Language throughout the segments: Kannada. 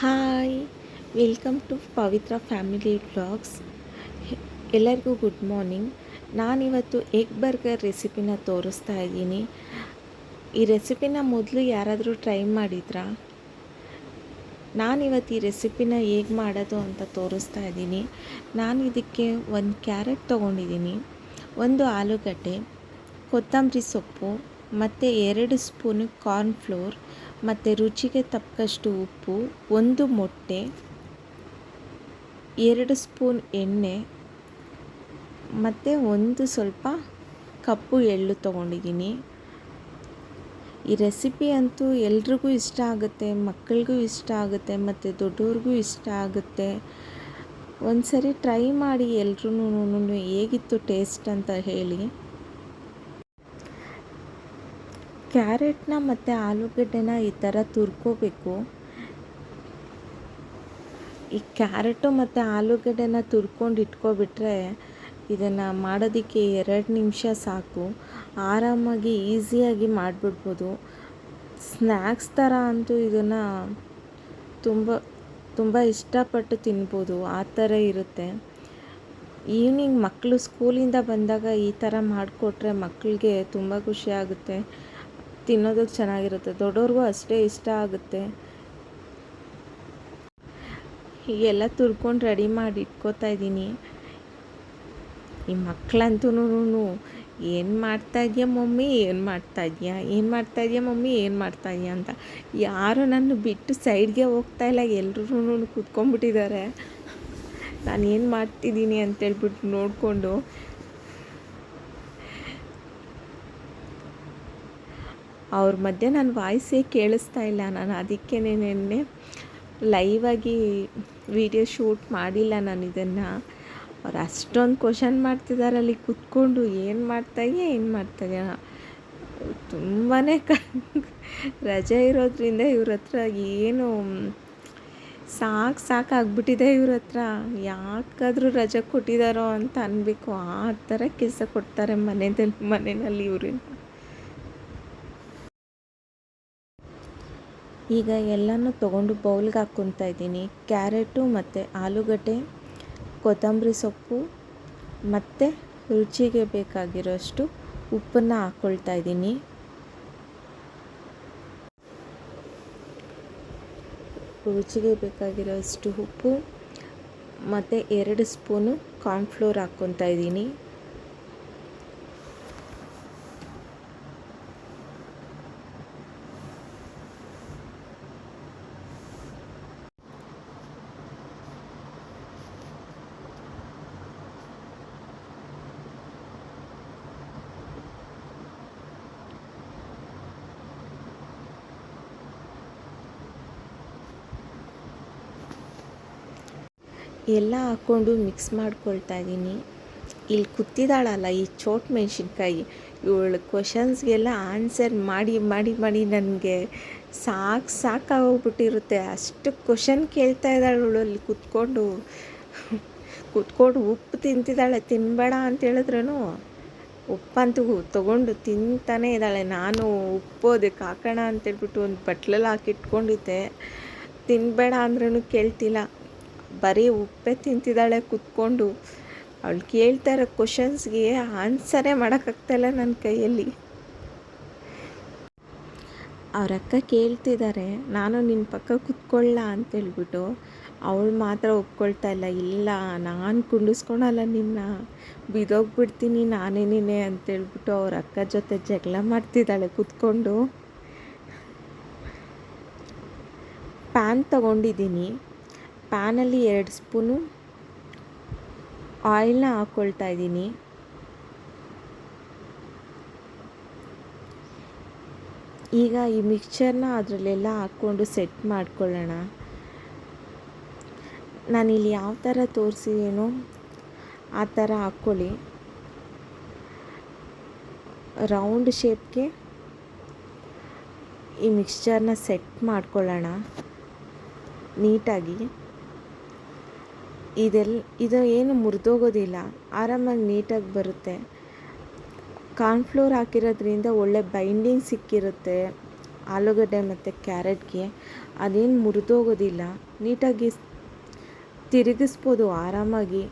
Hi, welcome to Pavitra family blogs ಎಲ್ಲರಿಗೂ ಗುಡ್ ಮಾರ್ನಿಂಗ್. ನಾನಿವತ್ತು ಎಗ್ ಬರ್ಗರ್ ರೆಸಿಪಿನ ತೋರಿಸ್ತಾ ಇದ್ದೀನಿ. ಈ ರೆಸಿಪಿನ ಮೊದಲು ಯಾರಾದರೂ ಟ್ರೈ ಮಾಡಿದ್ರಾ? ನಾನಿವತ್ತು ಈ ರೆಸಿಪಿನ ಹೇಗೆ ಮಾಡೋದು ಅಂತ ತೋರಿಸ್ತಾ ಇದ್ದೀನಿ. ನಾನು ಇದಕ್ಕೆ ಒಂದು ಕ್ಯಾರೆಟ್ ತೊಗೊಂಡಿದ್ದೀನಿ. ಒಂದು ಆಲೂಗಡ್ಡೆ, ಕೊತ್ತಂಬರಿ ಸೊಪ್ಪು ಮತ್ತು ಎರಡು ಸ್ಪೂನು ಕಾರ್ನ್ಫ್ಲೋರ್ ಮತ್ತು ರುಚಿಗೆ ತಕ್ಕಷ್ಟು ಉಪ್ಪು, ಒಂದು ಮೊಟ್ಟೆ, ಎರಡು ಸ್ಪೂನ್ ಎಣ್ಣೆ, ಮತ್ತು ಒಂದು ಸ್ವಲ್ಪ ಕಪ್ಪು ಎಳ್ಳು ತೊಗೊಂಡಿದ್ದೀನಿ. ಈ ರೆಸಿಪಿ ಅಂತೂ ಎಲ್ರಿಗೂ ಇಷ್ಟ ಆಗುತ್ತೆ, ಮಕ್ಕಳಿಗೂ ಇಷ್ಟ ಆಗುತ್ತೆ, ಮತ್ತು ದೊಡ್ಡವ್ರಿಗೂ ಇಷ್ಟ ಆಗುತ್ತೆ. ಒಂದು ಸರಿ ಟ್ರೈ ಮಾಡಿ ಎಲ್ರೂ ಹೇಗಿತ್ತು ಟೇಸ್ಟ್ ಅಂತ ಹೇಳಿ. ಕ್ಯಾರೆಟ್ನ ಮತ್ತು ಆಲೂಗಡ್ಡೆನ ಈ ಥರ ತುರ್ಕೋಬೇಕು. ಈ ಕ್ಯಾರೆಟು ಮತ್ತು ಆಲೂಗಡ್ಡೆನ ತುರ್ಕೊಂಡು ಇಟ್ಕೊಬಿಟ್ರೆ ಇದನ್ನು ಮಾಡೋದಕ್ಕೆ ಎರಡು ನಿಮಿಷ ಸಾಕು. ಆರಾಮಾಗಿ ಈಸಿಯಾಗಿ ಮಾಡಿಬಿಡ್ಬೋದು. ಸ್ನ್ಯಾಕ್ಸ್ ಥರ ಅಂತೂ ಇದನ್ನು ತುಂಬ ತುಂಬ ಇಷ್ಟಪಟ್ಟು ತಿನ್ಬೋದು. ಆ ಥರ ಇರುತ್ತೆ. ಈವ್ನಿಂಗ್ ಮಕ್ಕಳು ಸ್ಕೂಲಿಂದ ಬಂದಾಗ ಈ ಥರ ಮಾಡಿಕೊಟ್ರೆ ಮಕ್ಕಳಿಗೆ ತುಂಬ ಖುಷಿ ಆಗುತ್ತೆ ತಿನ್ನೋದಕ್ಕೆ ಚೆನ್ನಾಗಿರುತ್ತೆ. ದೊಡ್ಡವ್ರಿಗೂ ಅಷ್ಟೇ ಇಷ್ಟ ಆಗುತ್ತೆ. ಹೀಗೆಲ್ಲ ತುರ್ಕೊಂಡು ರೆಡಿ ಮಾಡಿ ಇಟ್ಕೋತಾ ಇದ್ದೀನಿ. ಈ ಮಕ್ಕಳಂತೂ ಏನು ಮಾಡ್ತಾ ಇದೆಯಾ ಮಮ್ಮಿ? ಏನು ಮಾಡ್ತಾ ಇದೆಯಾ? ಏನು ಮಾಡ್ತಾ ಇದೆಯಾ ಮಮ್ಮಿ? ಏನು ಮಾಡ್ತಾ ಇದೆಯಾ ಅಂತ. ಯಾರು ನನ್ನ ಬಿಟ್ಟು ಸೈಡ್ಗೆ ಹೋಗ್ತಾ ಇಲ್ಲ. ಎಲ್ಲರೂ ಕೂತ್ಕೊಂಡ್ಬಿಟ್ಟಿದ್ದಾರೆ. ನಾನು ಏನು ಮಾಡ್ತಿದ್ದೀನಿ ಅಂತೇಳ್ಬಿಟ್ಟು ನೋಡಿಕೊಂಡು ಅವ್ರ ಮಧ್ಯೆ ನನ್ನ ವಾಯ್ಸೇ ಕೇಳಿಸ್ತಾ ಇಲ್ಲ. ನಾನು ಅದಕ್ಕೆ ನಿನ್ನೆ ಲೈವಾಗಿ ವಿಡಿಯೋ ಶೂಟ್ ಮಾಡಿಲ್ಲ ನಾನು ಇದನ್ನು. ಅವ್ರು ಅಷ್ಟೊಂದು ಕ್ವಶನ್ ಮಾಡ್ತಿದ್ದಾರೆ ಅಲ್ಲಿ ಕೂತ್ಕೊಂಡು ಏನು ಮಾಡ್ತಾಯಿದ್ಯಾ ಏನು ಮಾಡ್ತಾಯಿದ್ಯಾ ತುಂಬಾ ಕ ರಜೆ ಇರೋದ್ರಿಂದ ಇವ್ರ ಹತ್ರ ಏನು ಸಾಕು ಸಾಕಾಗ್ಬಿಟ್ಟಿದೆ ಇವ್ರ ಹತ್ರ. ಯಾಕಾದರೂ ರಜೆ ಕೊಟ್ಟಿದ್ದಾರೋ ಅಂತ ಅನ್ಬೇಕು. ಆ ಥರ ಕೆಲಸ ಕೊಡ್ತಾರೆ ಮನೆಯಲ್ಲಿ ಮನೆಯಲ್ಲಿ ಇವ್ರಿಂದ ಈಗ ಎಲ್ಲನೂ ತೊಗೊಂಡು ಬೌಲ್ಗೆ ಹಾಕ್ಕೊತಾ ಇದ್ದೀನಿ. ಕ್ಯಾರೆಟು ಮತ್ತು ಆಲೂಗಡ್ಡೆ, ಕೊತ್ತಂಬರಿ ಸೊಪ್ಪು ಮತ್ತು ರುಚಿಗೆ ಬೇಕಾಗಿರೋಷ್ಟು ಉಪ್ಪನ್ನು ಹಾಕ್ಕೊಳ್ತಾ ಇದ್ದೀನಿ. ರುಚಿಗೆ ಬೇಕಾಗಿರೋಷ್ಟು ಉಪ್ಪು ಮತ್ತು ಎರಡು ಸ್ಪೂನು ಕಾರ್ನ್ಫ್ಲೋರ್ ಹಾಕ್ಕೊತಾ ಇದ್ದೀನಿ. ಎಲ್ಲ ಹಾಕ್ಕೊಂಡು ಮಿಕ್ಸ್ ಮಾಡ್ಕೊಳ್ತಾ ಇದ್ದೀನಿ. ಇಲ್ಲಿ ಕೂತಿದ್ದಾಳಲ್ಲ ಈ ಚೋಟ್ ಮೆಣಸಿನ್ಕಾಯಿ. ಇವಳ ಕ್ವಶನ್ಸ್ಗೆಲ್ಲ ಆನ್ಸರ್ ಮಾಡಿ ಮಾಡಿ ಮಾಡಿ ನನಗೆ ಸಾಕು ಸಾಕಾಗೋಗ್ಬಿಟ್ಟಿರುತ್ತೆ ಅಷ್ಟು ಕ್ವಶನ್ ಕೇಳ್ತಾ ಇದ್ದಾಳೆ ಇವಳು ಅಲ್ಲಿ ಕೂತ್ಕೊಂಡು. ಕೂತ್ಕೊಂಡು ಉಪ್ಪು ತಿಂತಿದ್ದಾಳೆ. ತಿನ್ನಬೇಡ ಅಂತ ಹೇಳಿದ್ರೂ ಉಪ್ಪಂತೂ ತೊಗೊಂಡು ತಿಂತಾನೇ ಇದ್ದಾಳೆ. ನಾನು ಉಪ್ಪು ಅದಕ್ಕೆ ಹಾಕೋಣ ಅಂತೇಳ್ಬಿಟ್ಟು ಒಂದು ಬಟ್ಲಲ್ಲಿ ಹಾಕಿಟ್ಕೊಂಡಿದ್ದೆ. ತಿನ್ನಬೇಡ ಅಂದ್ರೂ ಕೇಳ್ತಿಲ್ಲ. ಬರೀ ಉಪ್ಪೇ ತಿಂತಿದ್ದಾಳೆ ಕುತ್ಕೊಂಡು. ಅವಳು ಕೇಳ್ತಾ ಇರೋ ಕ್ವಶನ್ಸ್ಗೆ ಆನ್ಸರೇ ಮಾಡೋಕ್ಕಾಗ್ತಾಯಿಲ್ಲ ನನ್ನ ಕೈಯಲ್ಲಿ. ಅವ್ರ ಅಕ್ಕ ಕೇಳ್ತಿದ್ದಾರೆ ನಾನು ನಿನ್ನ ಪಕ್ಕ ಕುತ್ಕೊಳ್ಳ ಅಂತೇಳ್ಬಿಟ್ಟು ಅವಳು ಮಾತ್ರ ಒಪ್ಕೊಳ್ತಾ ಇಲ್ಲ ಇಲ್ಲ, ನಾನು ಕುಂಡಿಸ್ಕೊಳಲ್ಲ ನಿನ್ನ. ಬಿದೋಗ್ಬಿಡ್ತೀನಿ ನಾನೇ ನೀನೆ ಅಂತೇಳ್ಬಿಟ್ಟು ಅವ್ರ ಅಕ್ಕ ಜೊತೆ ಜಗಳ ಮಾಡ್ತಿದ್ದಾಳೆ ಕುತ್ಕೊಂಡು. ಪ್ಯಾನ್ ತಗೊಂಡಿದ್ದೀನಿ. ಪ್ಯಾನಲ್ಲಿ ಎರಡು ಸ್ಪೂನು ಆಯಿಲ್ನ ಹಾಕ್ಕೊಳ್ತಾ ಇದ್ದೀನಿ. ಈಗ ಈ ಮಿಕ್ಸ್ಚರ್ನ ಅದರಲ್ಲೆಲ್ಲ ಹಾಕ್ಕೊಂಡು ಸೆಟ್ ಮಾಡ್ಕೊಳ್ಳೋಣ. ನಾನಿಲ್ಲಿ ಯಾವ ಥರ ತೋರಿಸಿದೇನೋ ಆ ಥರ ಹಾಕ್ಕೊಳ್ಳಿ. ರೌಂಡ್ ಶೇಪ್ಗೆ ಈ ಮಿಕ್ಸ್ಚರ್ನ ಸೆಟ್ ಮಾಡ್ಕೊಳ್ಳೋಣ. ನೀಟಾಗಿ. ಇದೆಲ್ಲ ಇದು ಏನು ಮುರಿದೋಗೋದಿಲ್ಲ. ಆರಾಮಾಗಿ ನೀಟಾಗಿ ಬರುತ್ತೆ. ಕಾರ್ನ್ಫ್ಲೋರ್ ಹಾಕಿರೋದ್ರಿಂದ ಒಳ್ಳೆ ಬೈಂಡಿಂಗ್ ಸಿಕ್ಕಿರುತ್ತೆ. ಆಲೂಗಡ್ಡೆ ಮತ್ತು ಕ್ಯಾರೆಟ್ಗೆ. ಅದೇನು ಮುರಿದೋಗೋದಿಲ್ಲ. ನೀಟಾಗಿ ತಿರುಗಿಸ್ಬೋದು, ಆರಾಮಾಗಿ.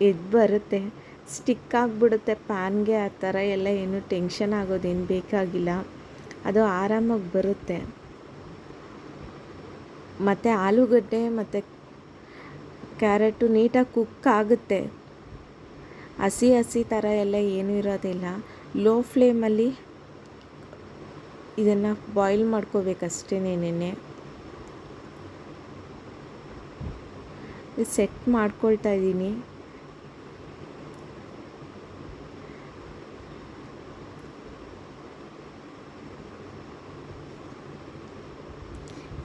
ಎದ್ದು ಬರುತ್ತೆ. ಸ್ಟಿಕ್ ಆಗಿಬಿಡುತ್ತೆ ಪ್ಯಾನ್ಗೆ, ಆ ಥರ ಎಲ್ಲ ಏನು ಟೆನ್ಷನ್ ಆಗೋದೇನು ಬೇಕಾಗಿಲ್ಲ. ಅದು ಆರಾಮಾಗಿ ಬರುತ್ತೆ. ಮತ್ತು ಆಲೂಗಡ್ಡೆ ಮತ್ತು ಕ್ಯಾರೆಟು ನೀಟಾಗಿ ಕುಕ್ ಆಗುತ್ತೆ. ಹಸಿ ಹಸಿ ಥರ ಎಲ್ಲ ಏನೂ ಇರೋದಿಲ್ಲ. ಲೋ ಫ್ಲೇಮಲ್ಲಿ ಇದನ್ನು ಬಾಯ್ಲ್ ಮಾಡ್ಕೋಬೇಕಷ್ಟೇನೇನೆ ಸೆಟ್ ಮಾಡ್ಕೊಳ್ತಾ ಇದ್ದೀನಿ.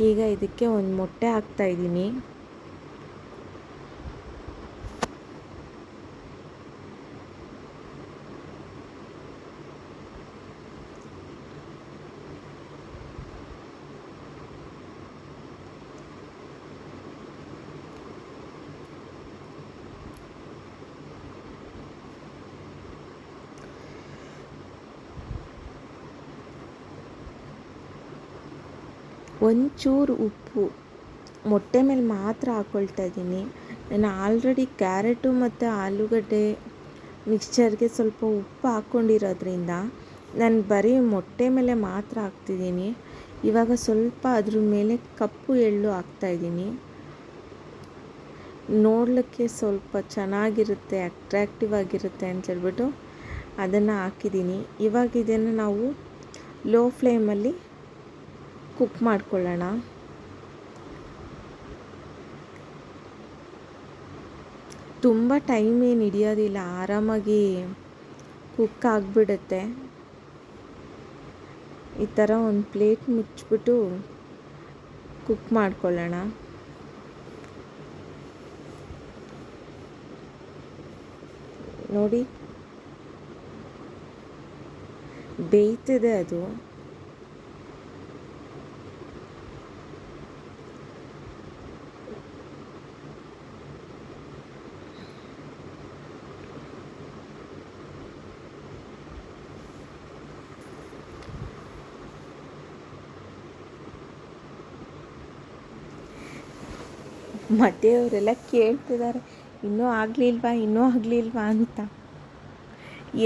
ಈಗ ಇದಕ್ಕೆ ಒಂದು ಮೊಟ್ಟೆ ಹಾಕ್ತಾ ಇದ್ದೀನಿ. ಒಂಚೂರು ಉಪ್ಪು. ಮೊಟ್ಟೆ ಮೇಲೆ ಮಾತ್ರ ಹಾಕ್ಕೊಳ್ತಾ ಇದ್ದೀನಿ. ನಾನು ಆಲ್ರೆಡಿ ಕ್ಯಾರೆಟು ಮತ್ತು ಆಲೂಗಡ್ಡೆ ಮಿಕ್ಸ್ಚರ್ಗೆ ಸ್ವಲ್ಪ ಉಪ್ಪು ಹಾಕ್ಕೊಂಡಿರೋದ್ರಿಂದ ನಾನು ಬರೀ ಮೊಟ್ಟೆ ಮೇಲೆ ಮಾತ್ರ ಹಾಕ್ತಿದ್ದೀನಿ. ಇವಾಗ ಸ್ವಲ್ಪ ಅದ್ರ ಮೇಲೆ ಕಪ್ಪು ಎಳ್ಳು ಹಾಕ್ತಾಯಿದ್ದೀನಿ ನೋಡಲಿಕ್ಕೆ ಸ್ವಲ್ಪ ಚೆನ್ನಾಗಿರುತ್ತೆ ಅಟ್ರ್ಯಾಕ್ಟಿವ್ ಆಗಿರುತ್ತೆ ಅಂತ ಹೇಳ್ಬಿಟ್ಟು ಅದನ್ನು ಹಾಕಿದ್ದೀನಿ. ಇವಾಗ ಇದನ್ನು ನಾವು ಲೋ ಫ್ಲೇಮಲ್ಲಿ ಕುಕ್ ಮಾಡ್ಕೊಳ್ಳೋಣ. ತುಂಬ ಟೈಮ್ ಏನು ಹಿಡಿಯೋದಿಲ್ಲ, ಆರಾಮಾಗಿ ಕುಕ್ ಆಗಿಬಿಡುತ್ತೆ. ಈ ಥರ ಒಂದು ಪ್ಲೇಟ್ ಮುಚ್ಚಿಬಿಟ್ಟು ಕುಕ್ ಮಾಡ್ಕೊಳ್ಳೋಣ. ನೋಡಿ. ಬೇಯ್ತಿದೆ ಅದು. ಮಧ್ಯೆಯವರೆಲ್ಲ ಕೇಳ್ತಿದ್ದಾರೆ, ಇನ್ನೂ ಆಗಲಿಲ್ವಾ ಇನ್ನೂ ಆಗಲಿಲ್ವಾ ಅಂತ.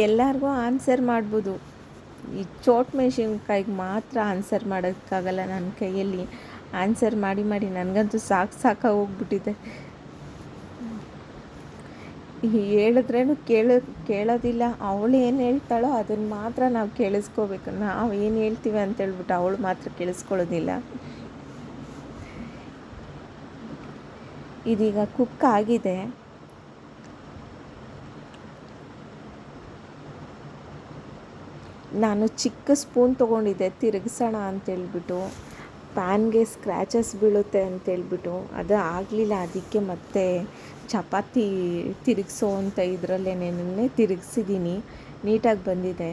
ಎಲ್ಲರಿಗೂ ಆನ್ಸರ್ ಮಾಡ್ಬೋದು. ಈ ಚೋಟ್ ಮೆಣಸಿನ್ಕಾಯಿಗೆ ಮಾತ್ರ ಆನ್ಸರ್ ಮಾಡೋಕ್ಕಾಗಲ್ಲ ನನ್ನ ಕೈಯಲ್ಲಿ. ಆನ್ಸರ್ ಮಾಡಿ ಮಾಡಿ ನನಗಂತೂ ಸಾಕು ಸಾಕಾಗಿ ಹೋಗ್ಬಿಟ್ಟಿದೆ. ಹೇಳಿದ್ರೇನು ಕೇಳ, ಕೇಳೋದಿಲ್ಲ. ಅವಳು ಏನು ಹೇಳ್ತಾಳೋ ಅದನ್ನು ಮಾತ್ರ ನಾವು ಕೇಳಿಸ್ಕೋಬೇಕು. ನಾವು ಏನು ಹೇಳ್ತೀವಿ ಅಂತ ಹೇಳ್ಬಿಟ್ಟು ಅವಳು ಮಾತ್ರ ಕೇಳಿಸ್ಕೊಳ್ಳೋದಿಲ್ಲ. ಇದೀಗ ಕುಕ್ ಆಗಿದೆ. ನಾನು ಚಿಕ್ಕ ಸ್ಪೂನ್ ತೊಗೊಂಡಿದ್ದೆ, ತಿರುಗಿಸೋಣ ಅಂತೇಳ್ಬಿಟ್ಟು ಪ್ಯಾನ್ಗೆ ಸ್ಕ್ರ್ಯಾಚಸ್ ಬೀಳುತ್ತೆ ಅಂತೇಳ್ಬಿಟ್ಟು ಅದು ಆಗಲಿಲ್ಲ, ಅದಕ್ಕೆ ಮತ್ತೆ ಚಪಾತಿ ತಿರುಗಿಸೋ ಅಂತ ಇದರಲ್ಲೇನೇ ತಿರುಗಿಸಿದ್ದೀನಿ. ನೀಟಾಗಿ ಬಂದಿದೆ.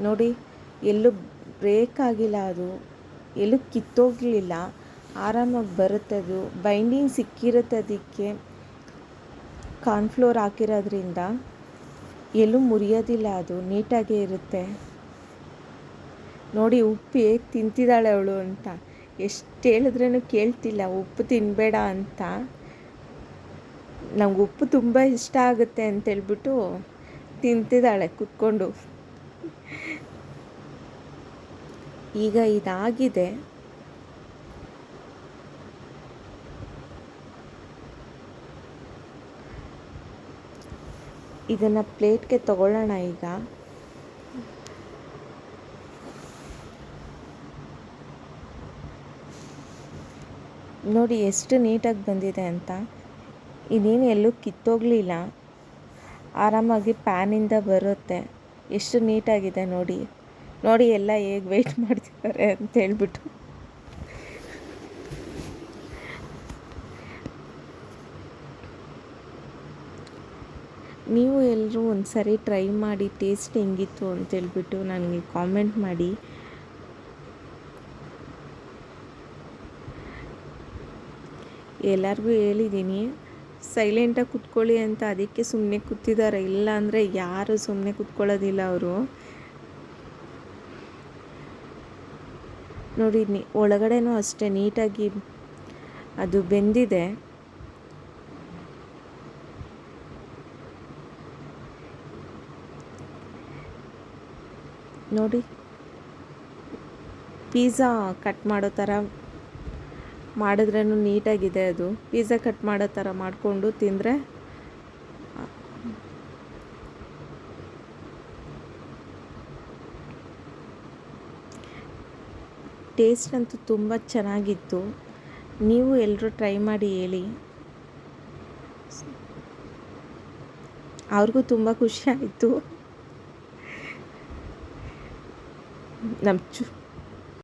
ನೋಡಿ, ಎಲ್ಲೂ ಬ್ರೇಕ್ ಆಗಿಲ್ಲ ಅದು. ಎಲ್ಲೂ ಕಿತ್ತೋಗಲಿಲ್ಲ. ಆರಾಮಾಗಿ ಅದು. ಬೈಂಡಿಂಗ್ ಸಿಕ್ಕಿರುತ್ತೆ ಅದಕ್ಕೆ. ಕಾರ್ನ್ಫ್ಲೋರ್ ಹಾಕಿರೋದ್ರಿಂದ ಎಲ್ಲೂ ಮುರಿಯೋದಿಲ್ಲ ಅದು. ನೀಟಾಗೇ ಇರುತ್ತೆ. ನೋಡಿ ಉಪ್ಪು ಹೇಗೆ ತಿಂತಿದ್ದಾಳೆ ಅವಳು ಅಂತ. ಎಷ್ಟು ಹೇಳಿದ್ರೂ ಕೇಳ್ತಿಲ್ಲ. ಉಪ್ಪು ತಿನ್ನಬೇಡ ಅಂತ. ನಂಗೆ ಉಪ್ಪು ತುಂಬ ಇಷ್ಟ ಆಗುತ್ತೆ ಅಂತೇಳ್ಬಿಟ್ಟು ತಿಂತಿದ್ದಾಳೆ ಕುತ್ಕೊಂಡು. ಈಗ ಇದಾಗಿದೆ. ಇದನ್ನು ಪ್ಲೇಟ್ಗೆ ತಗೊಳ್ಳೋಣ ಈಗ. ನೋಡಿ ಎಷ್ಟು ನೀಟಾಗಿ ಬಂದಿದೆ ಅಂತ. ಇದೇನು ಎಲ್ಲೂ ಕಿತ್ತೋಗಲಿಲ್ಲ. ಆರಾಮಾಗಿ ಪ್ಯಾನಿಂದ ಬರುತ್ತೆ. ಎಷ್ಟು ನೀಟಾಗಿದೆ ನೋಡಿ. ನೋಡಿ ಎಲ್ಲ ಹೇಗೆ ವೆಯ್ಟ್ ಮಾಡ್ತಿದ್ದಾರೆ ಅಂತ ಹೇಳ್ಬಿಟ್ಟು. ನೀವು ಎಲ್ಲರೂ ಒಂದು ಸರಿ ಟ್ರೈ ಮಾಡಿ ಟೇಸ್ಟ್ ಹೆಂಗಿತ್ತು ಅಂತೇಳ್ಬಿಟ್ಟು ನನಗೆ ಕಾಮೆಂಟ್ ಮಾಡಿ. ಎಲ್ಲರಿಗೂ ಹೇಳಿದ್ದೀನಿ ಸೈಲೆಂಟಾಗಿ ಕುತ್ಕೊಳ್ಳಿ ಅಂತ ಅದಕ್ಕೆ ಸುಮ್ಮನೆ ಕೂತಿದ್ದಾರೆ ಇಲ್ಲ ಅಂದರೆ ಯಾರು ಸುಮ್ಮನೆ ಕುತ್ಕೊಳ್ಳೋದಿಲ್ಲ ಅವರು. ನೋಡಿ ಒಳಗಡೆನೂ ಅಷ್ಟೇ ನೀಟಾಗಿ ಅದು ಬೆಂದಿದೆ. ನೋಡಿ. ಪೀಝಾ ಕಟ್ ಮಾಡೋ ಥರ ಮಾಡಿದ್ರೂ ನೀಟಾಗಿದೆ ಅದು. ಪೀಝಾ ಕಟ್ ಮಾಡೋ ಥರ ಮಾಡಿಕೊಂಡು ತಿಂದರೆ ಟೇಸ್ಟ್ ಅಂತೂ ತುಂಬ ಚೆನ್ನಾಗಿತ್ತು. ನೀವು ಎಲ್ಲರೂ ಟ್ರೈ ಮಾಡಿ ಹೇಳಿ. ಅವ್ರಿಗೂ ತುಂಬ ಖುಷಿ ಆಯಿತು. ನಮ್ಮ ಚು